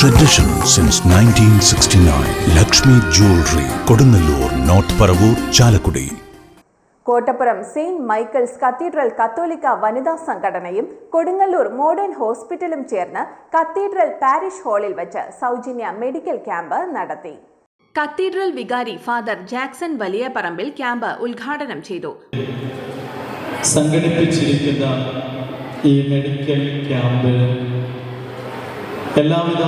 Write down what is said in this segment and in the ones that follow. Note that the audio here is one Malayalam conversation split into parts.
Tradition since 1969. Lakshmi jewellery Kodungallur north Paravur Chalakudy Kottappuram saint Michael's cathedral കത്തോലിക്ക വനിതാ സംഘടനയും കൊടുങ്ങല്ലൂർ മോഡേൺ ഹോസ്പിറ്റലും ചേർന്ന് കത്തീഡ്രൽ പാരിഷ് ഹാളിൽ വെച്ച് സൗജന്യ മെഡിക്കൽ ക്യാമ്പ് നടത്തി. കത്തീഡ്രൽ വികാരി father Jackson Valiyaparambil camp ഉദ്ഘാടനം ചെയ്തു. സംഘടിപ്പിച്ചിരിക്കുന്ന ഈ മെഡിക്കൽ ക്യാമ്പ് എല്ലാവിധ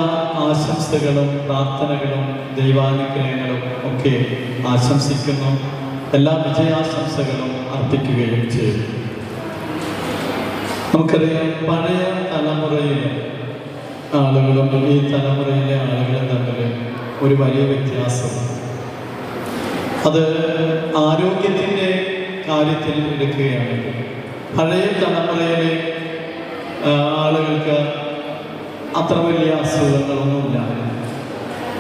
ആശംസകളും പ്രാർത്ഥനകളും ദൈവാനുഗ്രഹങ്ങളും ഒക്കെ ആശംസിക്കുന്നു. എല്ലാ വിജയാശംസകളും അർപ്പിക്കുകയും ചെയ്തു. നമുക്കറിയാം പഴയ തലമുറയിലെ ആളുകളും ഈ തലമുറയിലെ ആളുകളും തമ്മിൽ ഒരു വലിയ വ്യത്യാസം. അത് ആരോഗ്യത്തിന്റെ കാര്യത്തിൽ എടുക്കുകയാണെങ്കിൽ പഴയ തലമുറയിലെ ആളുകൾക്ക് അത്ര വലിയ അസുഖങ്ങളൊന്നുമില്ല.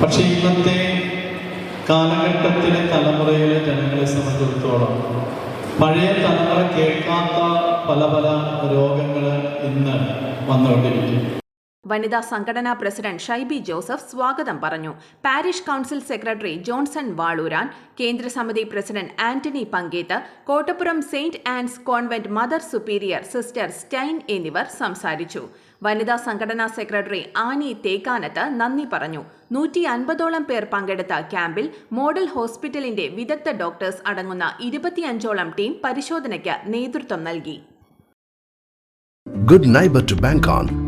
പക്ഷെ ഇന്നത്തെ കാലഘട്ടത്തിലെ തലമുറയിലെ ജനങ്ങളെ സംബന്ധിച്ചിടത്തോളം പഴയ തലമുറ കേൾക്കാത്ത പല പല രോഗങ്ങൾ ഇന്ന് വന്നുകൊണ്ടിരിക്കും വനിതാ സംഘടനാ പ്രസിഡന്റ് ഷൈബി ജോസഫ് സ്വാഗതം പറഞ്ഞു. Parish council secretary Johnson Valooran കേന്ദ്രസമിതി president Antony Panketh Kottappuram saint Anne's convent mother superior sister Stein എന്നിവർ സംസാരിച്ചു. വനിതാ സംഘടനാ സെക്രട്ടറി ആനി തേക്കാനത്ത് നന്ദി പറഞ്ഞു. നൂറ്റി അൻപതോളം പേർ പങ്കെടുത്ത ക്യാമ്പിൽ മോഡൽ ഹോസ്പിറ്റലിന്റെ വിദഗ്ധ ഡോക്ടേഴ്സ് അടങ്ങുന്ന ഇരുപത്തിയഞ്ചോളം ടീം പരിശോധനയ്ക്ക് നേതൃത്വം നൽകി. Good neighbour to bank